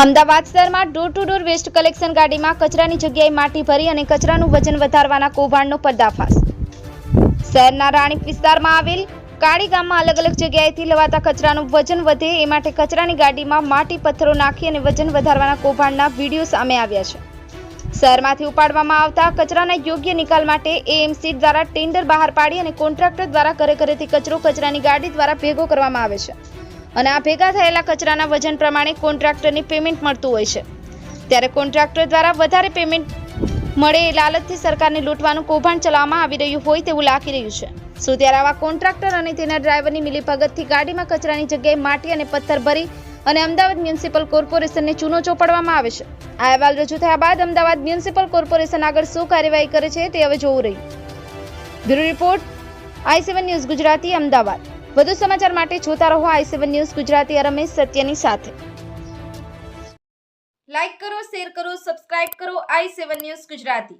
અમદાવાદ શહેરમાં door to door waste collection ગાડીમાં કચરાની જગ્યાએ માટી ભરી અને કચરાનું વજન વધારવાના કૌભાંડનો પર્દાફાશ. શહેરના રાણીપ વિસ્તારમાં આવેલ કાળી ગામમાં અલગ અલગ જગ્યાએથી લવાતા કચરાનું વજન વધે એ માટે કચરાની ગાડીમાં માટી પથ્થરો નાખી અને વજન વધારવાના કૌભાંડના વીડિયો સામે આવ્યા છે. શહેરમાંથી ઉપાડવામાં આવતા કચરાના યોગ્ય નિકાલ માટે એએમસી દ્વારા ટેન્ડર બહાર પાડી અને કોન્ટ્રાક્ટર દ્વારા ઘરે ઘરેથી કચરો કચરાની ગાડી દ્વારા ભેગો કરવામાં આવે છે. અને આ ભેગા થયેલા કચરાના વજન પ્રમાણે કોન્ટ્રાક્ટરની પેમેન્ટ મળતું હોય છે. ત્યારે કોન્ટ્રાક્ટર દ્વારા વધારે પેમેન્ટ મળે એ લાલચથી સરકારને લૂંટવાનું કૌભાંડ ચલાવવામાં આવી રહ્યું હોય તેવું લાગી રહ્યું છે. શું ત્યારે આવા કોન્ટ્રાક્ટર અને તેના ડ્રાઈવરની મિલીભગતથી ગાડીમાં કચરાની જગ્યાએ માટી અને પથ્થર ભરી અને અમદાવાદ મ્યુનિસિપલ કોર્પોરેશનને ચૂનો ચોપડવામાં આવે છે. આ અહેવાલ રજૂ થયા બાદ અમદાવાદ મ્યુનિસિપલ કોર્પોરેશન આગળ શું કાર્યવાહી કરે છે તે હવે જોવું રહ્યું. Bureau report I seven news Gujarati Ahmedabad. વધુ સમાચાર માટે જોતા રહો I seven news Gujarati Ramesh સત્યની સાથે. લાઈક કરો શેર કરો સબસ્ક્રાઇબ કરો આઈ સેવન ન્યૂઝ ગુજરાતી.